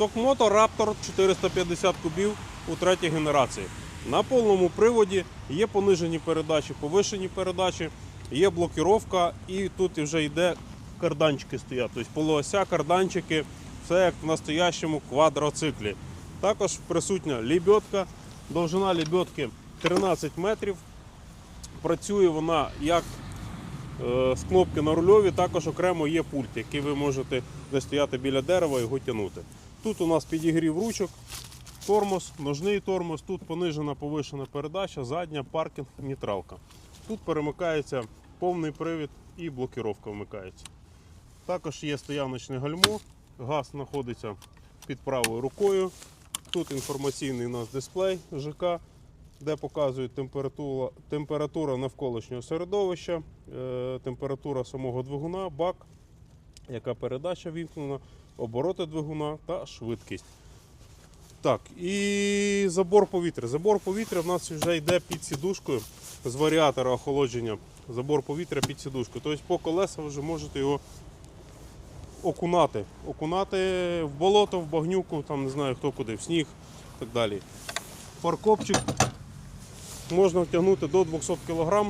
Сокмото Raptor 450 кубів у третій генерації. На повному приводі є понижені передачі, повишені передачі, є блокіровка і тут вже йде карданчики стоять. Тобто полуося, карданчики, все як в настоящому квадроциклі. Також присутня лебедка, довжина лебедки 13 метрів. Працює вона як е, з кнопки на рульові, також окремо є пульт, який ви можете стояти біля дерева і його тягнути. Тут у нас підігрів ручок, тормоз, ножний тормоз, тут понижена повишена передача, задня, паркінг, нейтралка. Тут перемикається повний привід і блокіровка вмикається. Також є стояночне гальмо, газ знаходиться під правою рукою. Тут інформаційний у нас дисплей ЖК, де показує температура, температура навколишнього середовища, е, температура самого двигуна, бак, яка передача вімкнена, обороти двигуна та швидкість. Так, і забор повітря. Забор повітря в нас вже йде під сідушкою з варіатора охолодження. Забор повітря під сідушкою. Тобто по колеса вже можете його окунати. Окунати в болото, в багнюку, там не знаю хто куди, в сніг і так далі. Фаркопчик можна втягнути до 200 кг,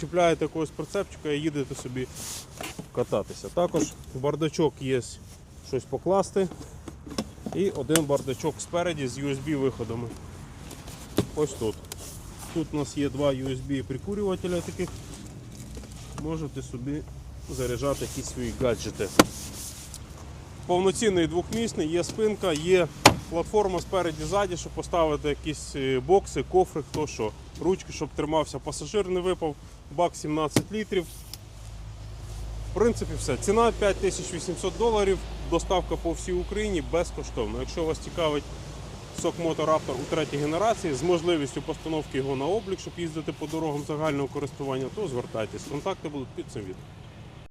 чіпляєте якогось прицепчика і їдете собі кататися. Також бардачок є щось покласти. І один бардачок спереді з USB виходами. Ось тут. Тут у нас є два USB прикурювателя таких. Можете собі заряджати якісь свої гаджети. Повноцінний двохмісний, є спинка, є платформа спереді ззаді, щоб поставити якісь е, бокси, кофри, хто що. Ручки, щоб тримався пасажир, не випав, бак 17 літрів. В принципі, все. Ціна 5800 доларів, доставка по всій Україні безкоштовно. Якщо вас цікавить сок Raptor у третій генерації з можливістю постановки його на облік, щоб їздити по дорогам загального користування, то звертайтесь. Контакти будуть під цим відео.